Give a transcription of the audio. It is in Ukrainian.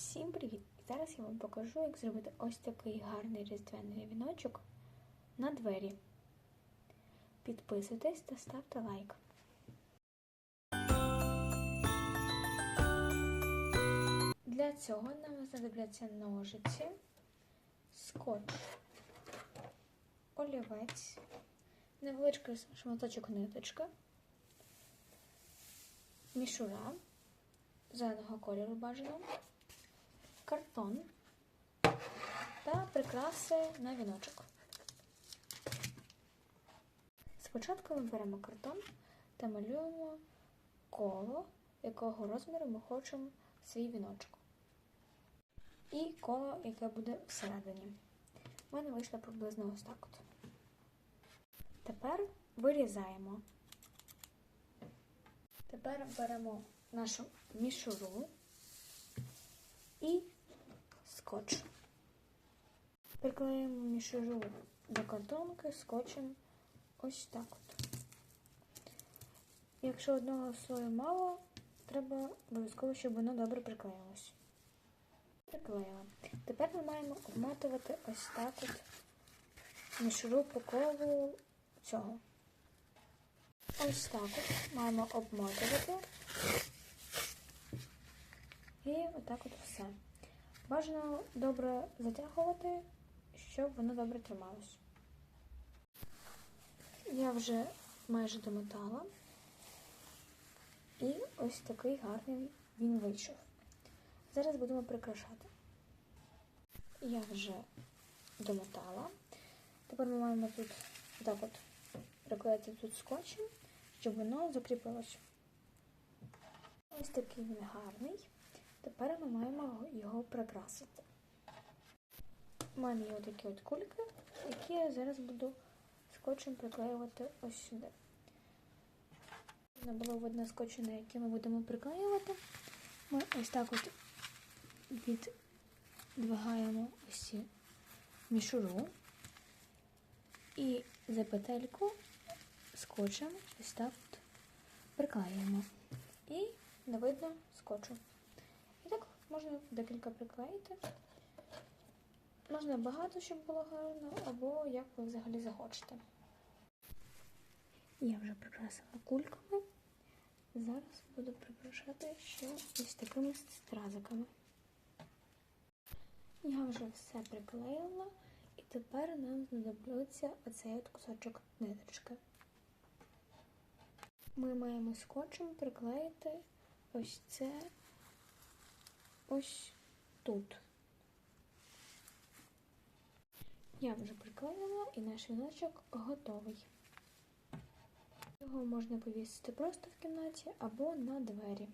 Всім привіт! Зараз я вам покажу, як зробити ось такий гарний різдвяний віночок на двері. Підписуйтесь та ставте лайк. Для цього нам знадобляться ножиці, скотч, олівець, невеличкий шматочок ниточки, мішура зеленого кольору бажано, картон та прикраси на віночок. Спочатку ми беремо картон та малюємо коло, якого розміру ми хочемо свій віночок. І коло, яке буде всередині. У мене вийшло приблизно ось так от. Тепер вирізаємо. Тепер беремо нашу мішуру і скотч. Приклеїмо мішуру до картонки скотчем ось так от. Якщо одного слою мало, треба обов'язково, щоб воно добре приклеїлось. Приклеїла. Тепер ми маємо обмотувати ось так от мішуру по цього. Ось так от маємо обмотувати. І отак от все. Бажано добре затягувати, щоб воно добре трималось. Я вже майже домотала. І ось такий гарний він вийшов. Зараз будемо прикрашати. Я вже домотала. Тепер ми маємо тут так от приклеїти тут скотчем, щоб воно закріпилося. Ось такий він гарний. Тепер ми маємо його прикрасити. У мене є такі от кульки, які я зараз буду скотчем приклеювати ось сюди. Не було видно скотчу, на який ми будемо приклеювати. Ми ось так от віддвигаємо ось мішуру і за петельку скотчем ось так от приклеюємо. І не видно скотчу. Можна декілька приклеїти. Можна багато, щоб було гарно, або як ви взагалі захочете. Я вже прикрасила кульками. Зараз буду прикрашати ще ось такими стразиками. Я вже все приклеїла, і тепер нам знадобиться оцей от кусочок ниточки. Ми маємо скотчем приклеїти ось це ось тут. Я вже приклеїла і наш віночок готовий. Його можна повісити просто в кімнаті або на двері.